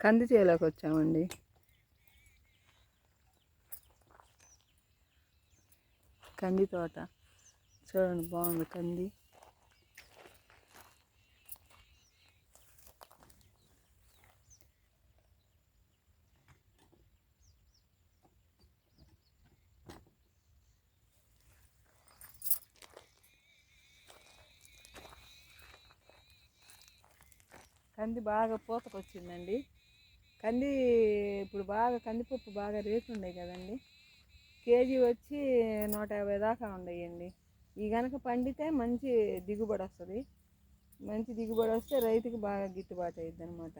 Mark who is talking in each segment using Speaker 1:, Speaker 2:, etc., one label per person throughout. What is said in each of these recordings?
Speaker 1: కంది చేలోకి వచ్చామండి కంది తోట. చూడండి బాగుంది కంది. కంది బాగా పూతకు వచ్చిందండి కంది ఇప్పుడు బాగా కందిపప్పు బాగా రేట్లు ఉన్నాయి కదండి. కేజీ వచ్చి నూట యాభై దాకా ఉండయండి. ఈ కనుక పండితే మంచి దిగుబడి వస్తుంది. మంచి దిగుబడి వస్తే రైతుకి బాగా గిట్టుబాటు అయ్యిద్ది అనమాట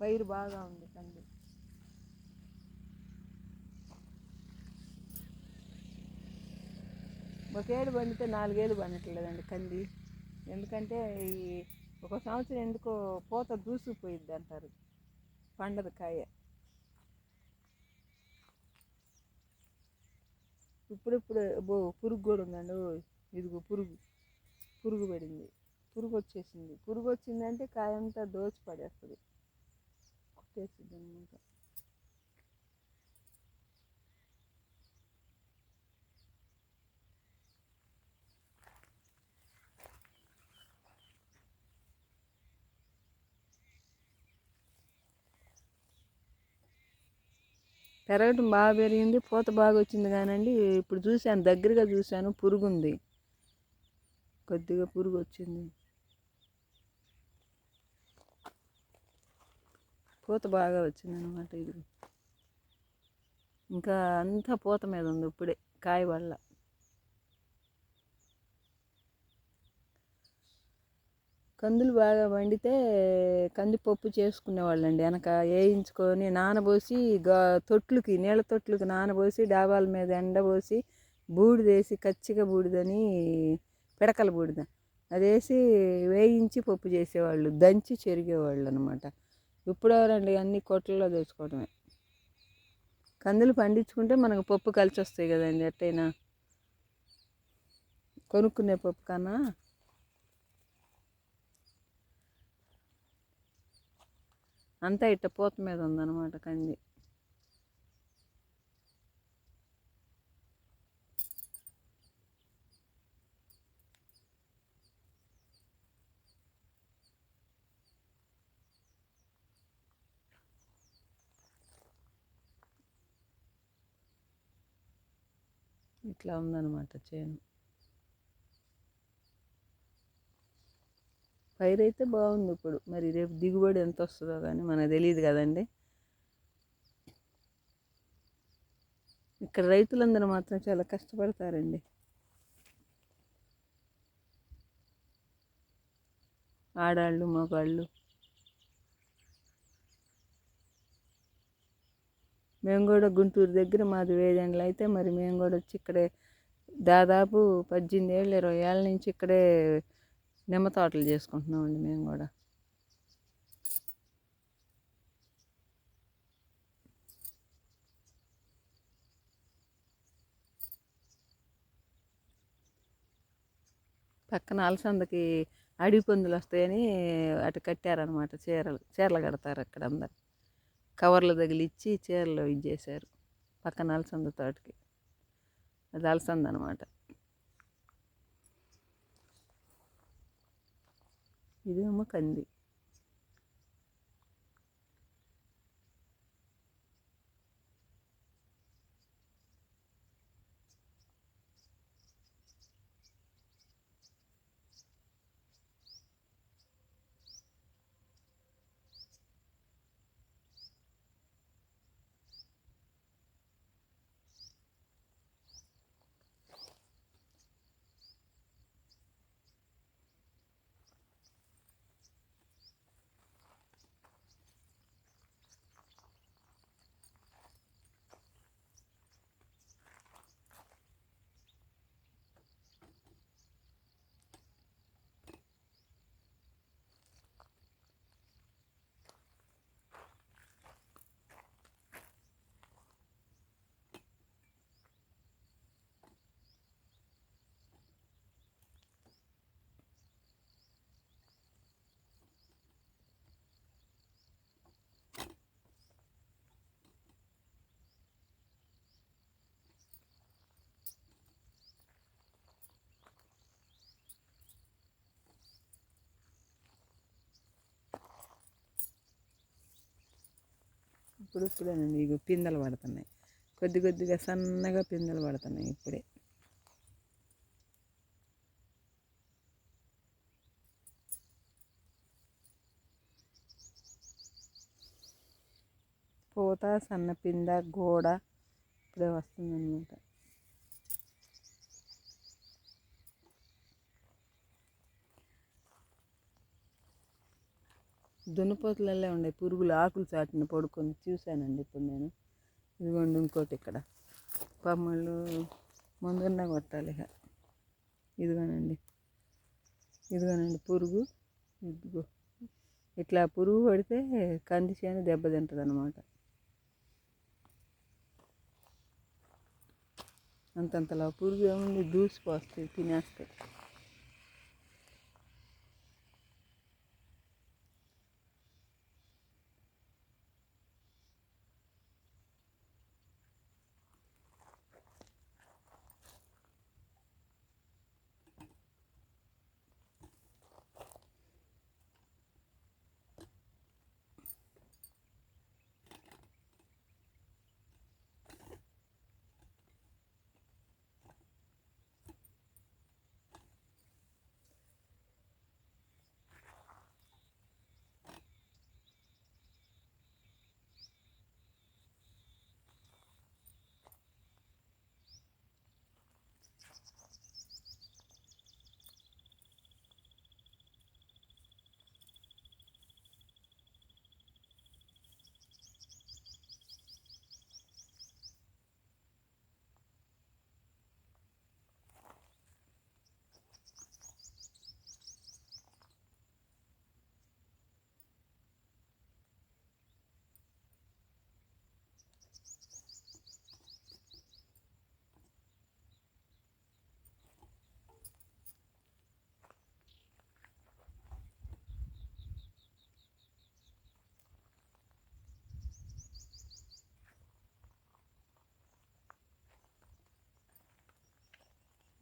Speaker 1: పైరు బాగా ఉంది కంది. ఒకేడు పండితే నాలుగేళ్ళు పండట్లేదండి కంది. ఎందుకంటే ఈ ఒక సంవత్సరం ఎందుకో పూత దూసుకుపోయిద్ది అంటారు. పండదు కాయ ఇప్పుడిప్పుడు బో పురుగు కూడా ఉందండి. ఓ ఇదిగో పురుగు. పురుగు పడింది. పురుగు వచ్చేసింది పురుగు వచ్చిందంటే కాయ అంతా దోచి పడేస్తుంది. కుట్టేస్తుంది అనమాట పెరగటం బాగా పెరిగింది పూత బాగా వచ్చింది కానండి. ఇప్పుడు చూశాను దగ్గరగా చూశాను పురుగు ఉంది కొద్దిగా పురుగు వచ్చింది. పూత బాగా వచ్చింది అనమాట ఇది. ఇంకా అంతా పూత మీద ఉంది ఇప్పుడే కాయ వల్ల. కందులు బాగా వండితే కందిపప్పు చేసుకునేవాళ్ళండి. వెనక వేయించుకొని నానబోసి గా తొట్లుకి నీళ్ళ తొట్లుకి నానబోసి డాబాల మీద ఎండబోసి బూడిదేసి కచ్చిగా బూడిదని పిడకల బూడిద అది వేసి వేయించి పప్పు చేసేవాళ్ళు. దంచి చెరిగేవాళ్ళు అనమాట ఇప్పుడెవరండి అన్ని కొట్లలో తెచ్చుకోవడమే కందులు పండించుకుంటే మనకు పప్పు కలిసి వస్తాయి కదండి ఎట్టయినా. కొనుక్కునే పప్పు కన్నా అంతా ఇట్ట పూత మీద ఉందన్నమాట కంది. ఇట్లా ఉందన్నమాట చేను. పైరు అయితే బాగుంది ఇప్పుడు. మరి రేపు దిగుబడి ఎంత వస్తుందో కానీ మనకు తెలియదు కదండి. ఇక్కడ రైతులందరూ మాత్రం చాలా కష్టపడతారండి. ఆడాళ్ళు మగాళ్ళు. మేము కూడా గుంటూరు దగ్గర మాది వేదండ్లు అయితే మరి మేము కూడా వచ్చి ఇక్కడే దాదాపు పద్దెనిమిది ఏళ్ళు ఇరవై ఏళ్ళ నుంచి ఇక్కడే నిమ్మ తోటలు చేసుకుంటున్నామండి మేము కూడా. పక్కన అలసందకి అడవి పందులు వస్తాయని అటు కట్టారనమాట చీరలు. చీరలు కడతారు అక్కడ అందరు. కవర్లు తగిలిచ్చి చీరలు ఇది చేశారు పక్కన అలసంద తోటకి. అది అలసంద అనమాట ఇదేమో కంది ఇప్పుడు ఇప్పుడేనండి ఇవి పిందెలు పడుతున్నాయి. కొద్ది కొద్దిగా సన్నగా పిందెలు పడుతున్నాయి ఇప్పుడే. పూత సన్నపింద గోడ ఇప్పుడే వస్తుందన్నమాట. దున్నపోతులలో ఉండే పురుగులు ఆకులు చాటిన పడుకొని చూశానండి ఇప్పుడు నేను. ఇదిగోండి ఇంకోటి ఇక్కడ. పమ్మళ్ళు ముందున్న కొట్టాలి ఇక. ఇదిగోనండి. ఇదిగోనండి పురుగు. ఇదిగో. ఇట్లా పురుగు పడితే కంది చేను దెబ్బతింటుంది అనమాట అంతంతలా పురుగు ఏముంది? దూసిపోస్తాయి తినేస్తాయి.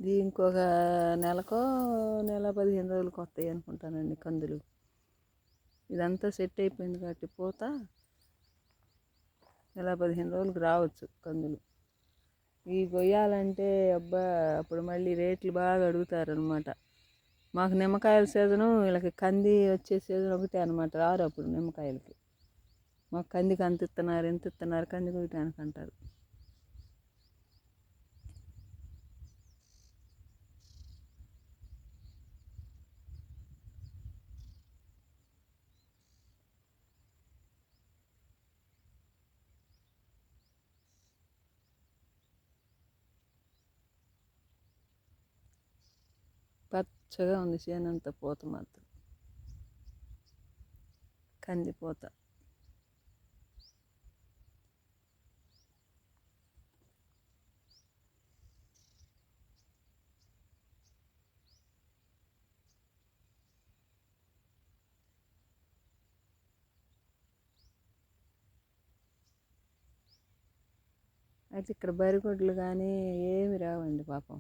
Speaker 1: ఇది ఇంకొక నెలకో నెల పదిహేను రోజులకు వస్తాయి అనుకుంటానండి కందులు. ఇదంతా సెట్ అయిపోయింది కాబట్టి పూత. నెల పదిహేను రోజులకు రావచ్చు కందులు. ఇవి కొయ్యాలంటే అబ్బా అప్పుడు మళ్ళీ రేట్లు బాగా అడుగుతారనమాట మాకు నిమ్మకాయల సీజను వీళ్ళకి కంది వచ్చే సీజన్ ఒకటే అనమాట రారు అప్పుడు నిమ్మకాయలకి. మాకు కందికి అంత ఇస్తున్నారు ఎంత ఇస్తున్నారు కంది కొయ్యటానికి అంటారు. పచ్చగా ఉంది చేనంత పూత మాత్రం. కందిపోత. అయితే ఇక్కడ బరిగొడ్లు కానీ ఏమి రావండి పాపం.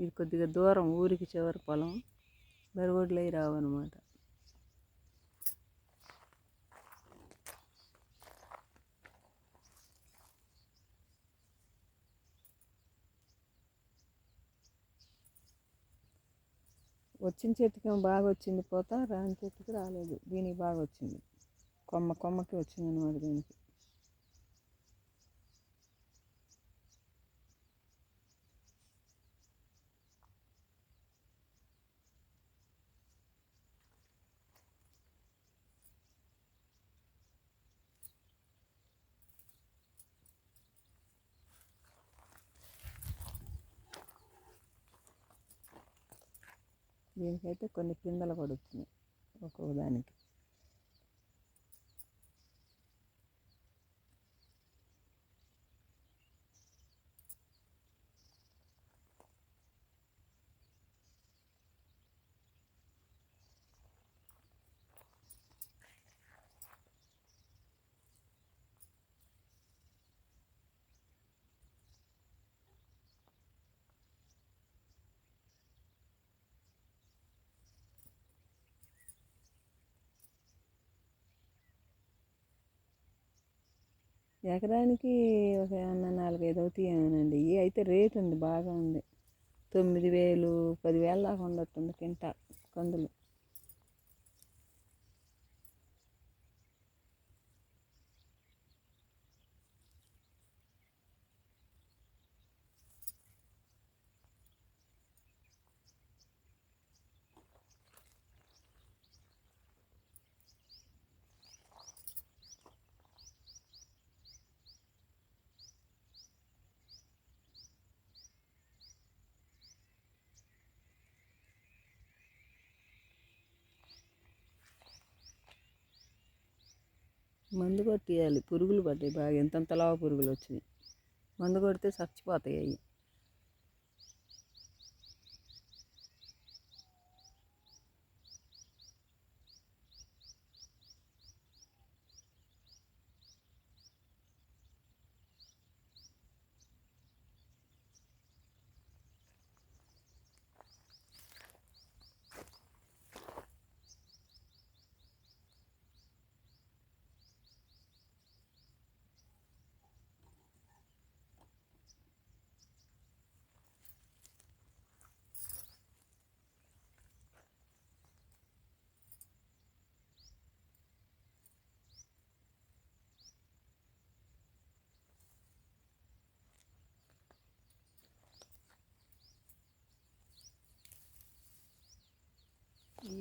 Speaker 1: ఇది కొద్దిగా దూరం ఊరికి చివరి పొలం బరిగొడ్లు అవి రావన్నమాట. వచ్చిన చెట్టుకి బాగా వచ్చింది పోతా రాని చెట్టుకి రాలేదు. దీనికి బాగా వచ్చింది. కొమ్మ కొమ్మకి వచ్చింది అనమాట దీనికి. దీనికైతే కొన్ని పిందెలు పడుతున్నాయి ఒక్కొక్క దానికి ఎకరానికి ఒక ఏమన్నా నాలుగైదు అవుతాయేమోనండి ఇవి అయితే రేటు ఉంది బాగా ఉంది. తొమ్మిది వేలు పదివేల దాకా ఉండొచ్చు కింట కందులు. మందు కొట్టియాలి. పురుగులు పడ్డాయి బాగా. ఇంతంత పురుగులు వచ్చినాయి. మందు కొడితే చచ్చిపోతాయి అవి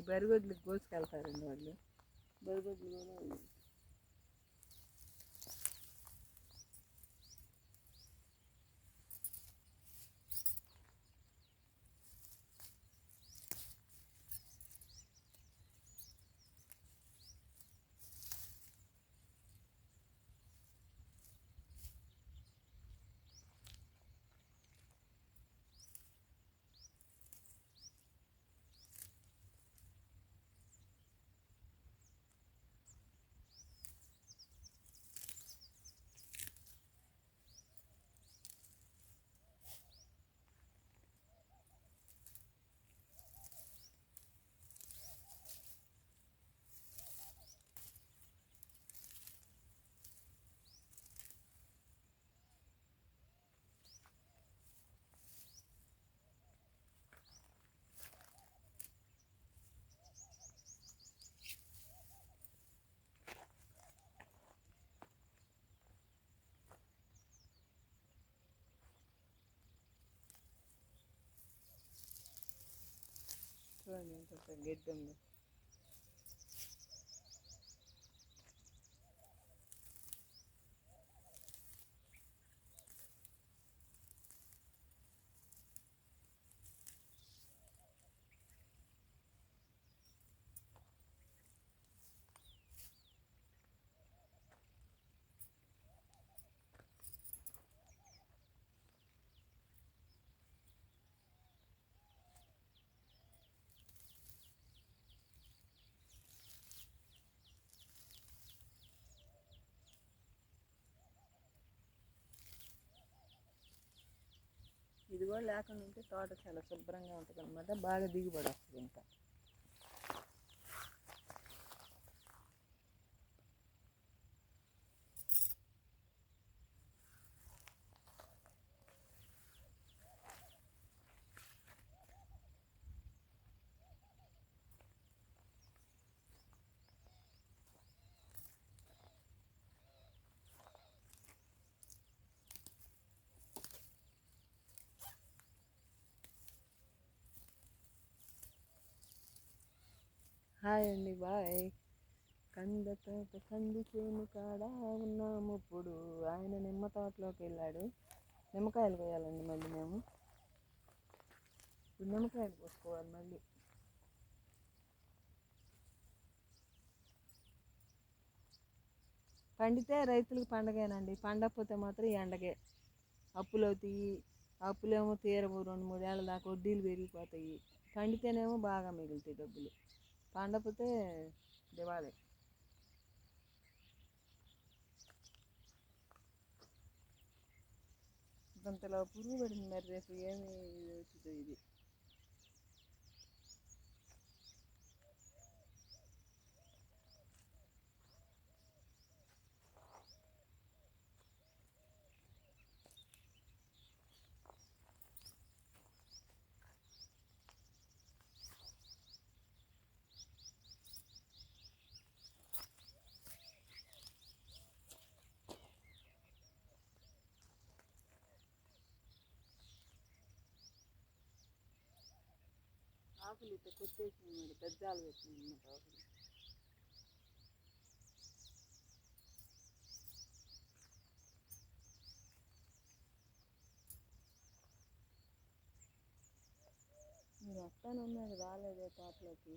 Speaker 1: బరిగొడ్లకు కోసుకెళ్తారండి వాళ్ళు. బరిగొడ్లు కూడా చూడండి ఎంత గడ్డి ఉంది లేకుండా ఉంటే తోట చాలా శుభ్రంగా ఉంటుంది అనమాట బాగా దిగుబడి వస్తుంది ఇంకా. హాయ్ అండి బాయ్. కంద తోట కంది చేను కాడ ఉన్నాము ఇప్పుడు. ఆయన నిమ్మ తోటలోకి వెళ్ళాడు. నిమ్మకాయలు కోయాలండి మళ్ళీ మేము. ఇప్పుడు నిమ్మకాయలు కోసుకోవాలి మళ్ళీ. పండితే రైతులకు పండగేనండి. పండకపోతే మాత్రం ఎండగే అప్పులు అవుతాయి అప్పులేమో తీరవు రెండు మూడేళ్ళ దాకా వడ్డీలు పెరిగిపోతాయి. పండితేనేమో బాగా మిగులుతాయి డబ్బులు. పండకపోతే దివాళీ ఇంతలో పురుగు పడింది మరి రేపు ఏమి వచ్చిందో ఇది. ఆకులు ఇట్లా కొట్టేసింది మరి పెద్దాలు పెట్టింది అన్నమాట ఆకులు. మీరు వస్తాను ఉన్నది రాలేదే తోటలోకి?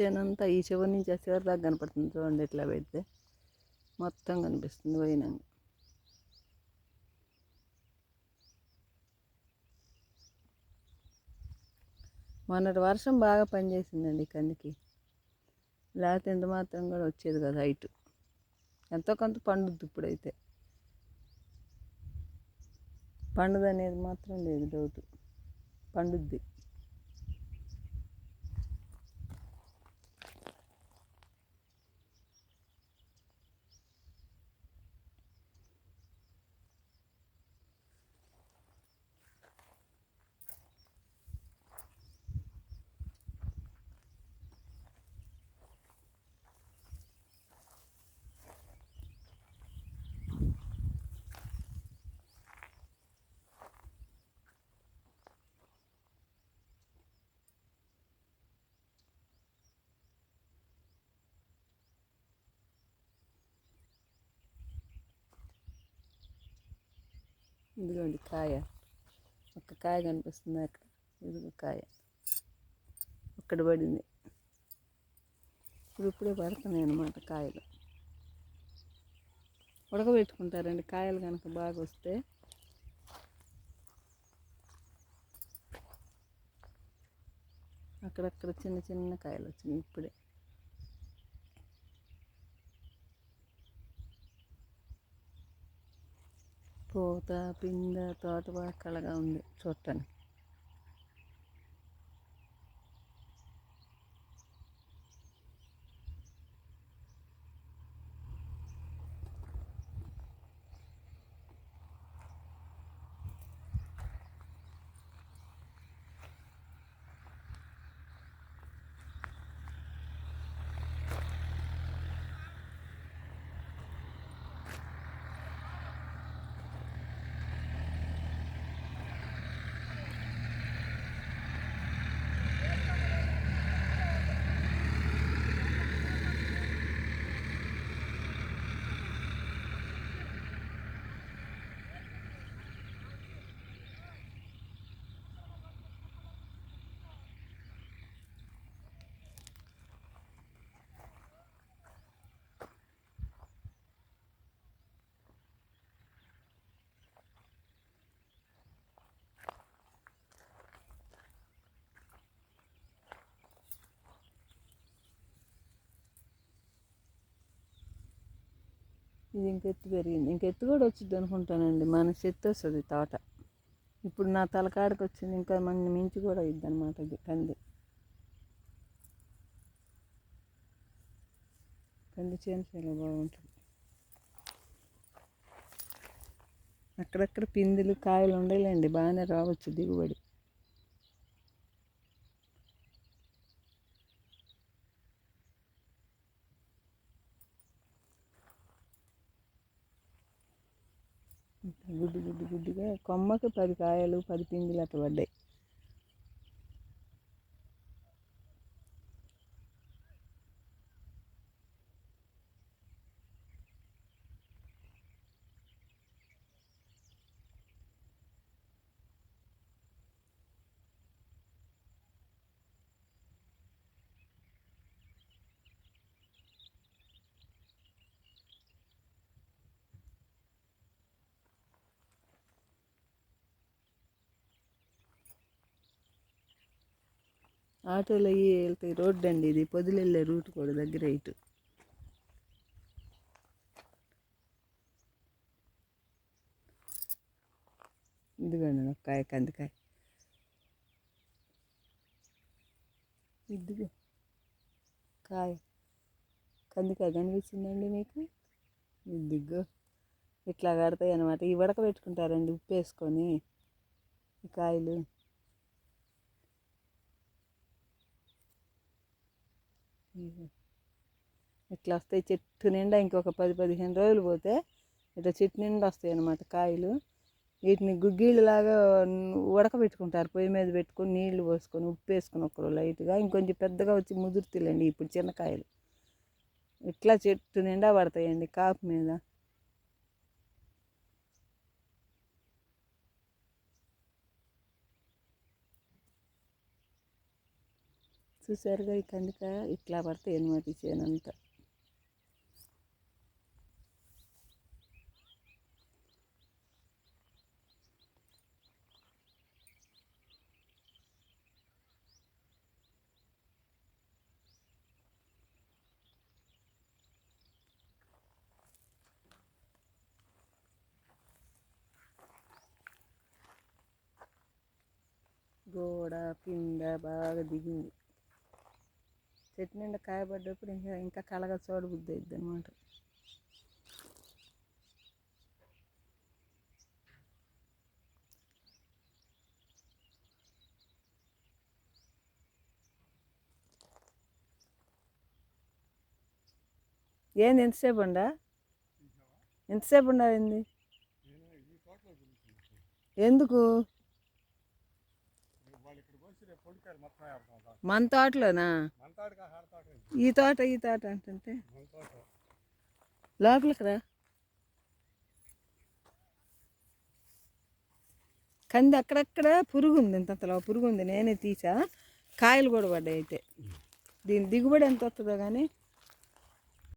Speaker 1: చేనంతా ఈ చివరి నుంచి ఆ చివరి దాకా కనపడుతుంది చూడండి ఇట్లా పెడితే. మొత్తం కనిపిస్తుంది పోయినాక. మొన్నటి వర్షం బాగా పనిచేసిందండి కందికి. లేకపోతే ఎంత మాత్రం కూడా వచ్చేది కదా హైట్. ఎంతో కొంత పండుద్ది ఇప్పుడైతే. పండుదనేది మాత్రం లేదు డౌట్. పండుద్ది. ఇదిగోండి కాయ. ఒక కాయ కనిపిస్తుంది అక్కడ. ఇదిగో కాయ. అక్కడ పడింది. ఇప్పుడు ఇప్పుడే పడుతున్నాయి అన్నమాట కాయలు. ఉడకబెట్టుకుంటారండి కాయలు కనుక బాగా వస్తే. అక్కడక్కడ చిన్న చిన్న కాయలు వచ్చినాయి ఇప్పుడే. పూత పింద తోట బాగా కళగా ఉంది చూడటానికి. ఇది ఇంకెత్తు పెరిగింది. ఇంకెత్తు కూడా వచ్చింది అనుకుంటానండి. మన చెత్త వస్తుంది తోట. ఇప్పుడు నా తలకాడకు వచ్చింది ఇంకా మన మించి కూడా ఇద్ది అనమాట ఇది కంది. కంది చేను చాలా బాగుంటుంది. అక్కడక్కడ పిందులు కాయలు ఉండలేండి. బాగానే రావచ్చు దిగుబడి. కొమ్మకి పది కాయలు పది పిందులు అట్ట పడ్డాయి. ఆటోలు అయ్యి వెళ్తాయి రోడ్డు అండి ఇది. పొదులు వెళ్ళే రూట్ కూడా దగ్గర ఇటు. ఇదిగోండి ఒక కాయ కందికాయ. ఇదిగో కాయ. కందికాయ కనిపించిందండి మీకు? ఇదిగో ఇట్లా కడతాయి అనమాట ఈ ఉడకబెట్టుకుంటారండి ఉప్పు వేసుకొని ఈ కాయలు. ఇట్లా వస్తాయి? చెట్టు నిండా ఇంకొక పది పదిహేను రోజులు పోతే ఇట్లా చెట్టు నిండా వస్తాయి అన్నమాట కాయలు. వీటిని గుగ్గిళ్ళలాగా ఉడకబెట్టుకుంటారు. పొయ్యి మీద పెట్టుకొని నీళ్ళు పోసుకొని ఉప్పు వేసుకొని ఒకరు లైట్గా. ఇంకొంచెం పెద్దగా వచ్చి ముదురుతులేండి ఇప్పుడు చిన్న కాయలు. ఇట్లా చెట్టు నిండా పడతాయండి కాపు మీద? చూసారుగా ఈ కండిక ఇట్లా పడితే అనమాట ఈ గోడ పిండ బాగా దిగింది. చెట్టు నిండా కాయపడ్డప్పుడు ఇంకా ఇంకా కలగా చూడబుద్ది అయిద్ది అనమాట ఏంది ఎంతసేపు ఉండా? ఎంతసేపు ఉండాలి ఎందుకు? మన తోటలోనా? ఈ తోట ఈ తోట అంటుంటే. లోపలికి రా. కంది అక్కడక్కడ పురుగు ఉంది ఇంతంతలో పురుగు ఉంది నేనే తీసా. కాయలు కూడా పడ్డాయి అయితే. దీని దిగుబడి ఎంత వస్తుందో కానీ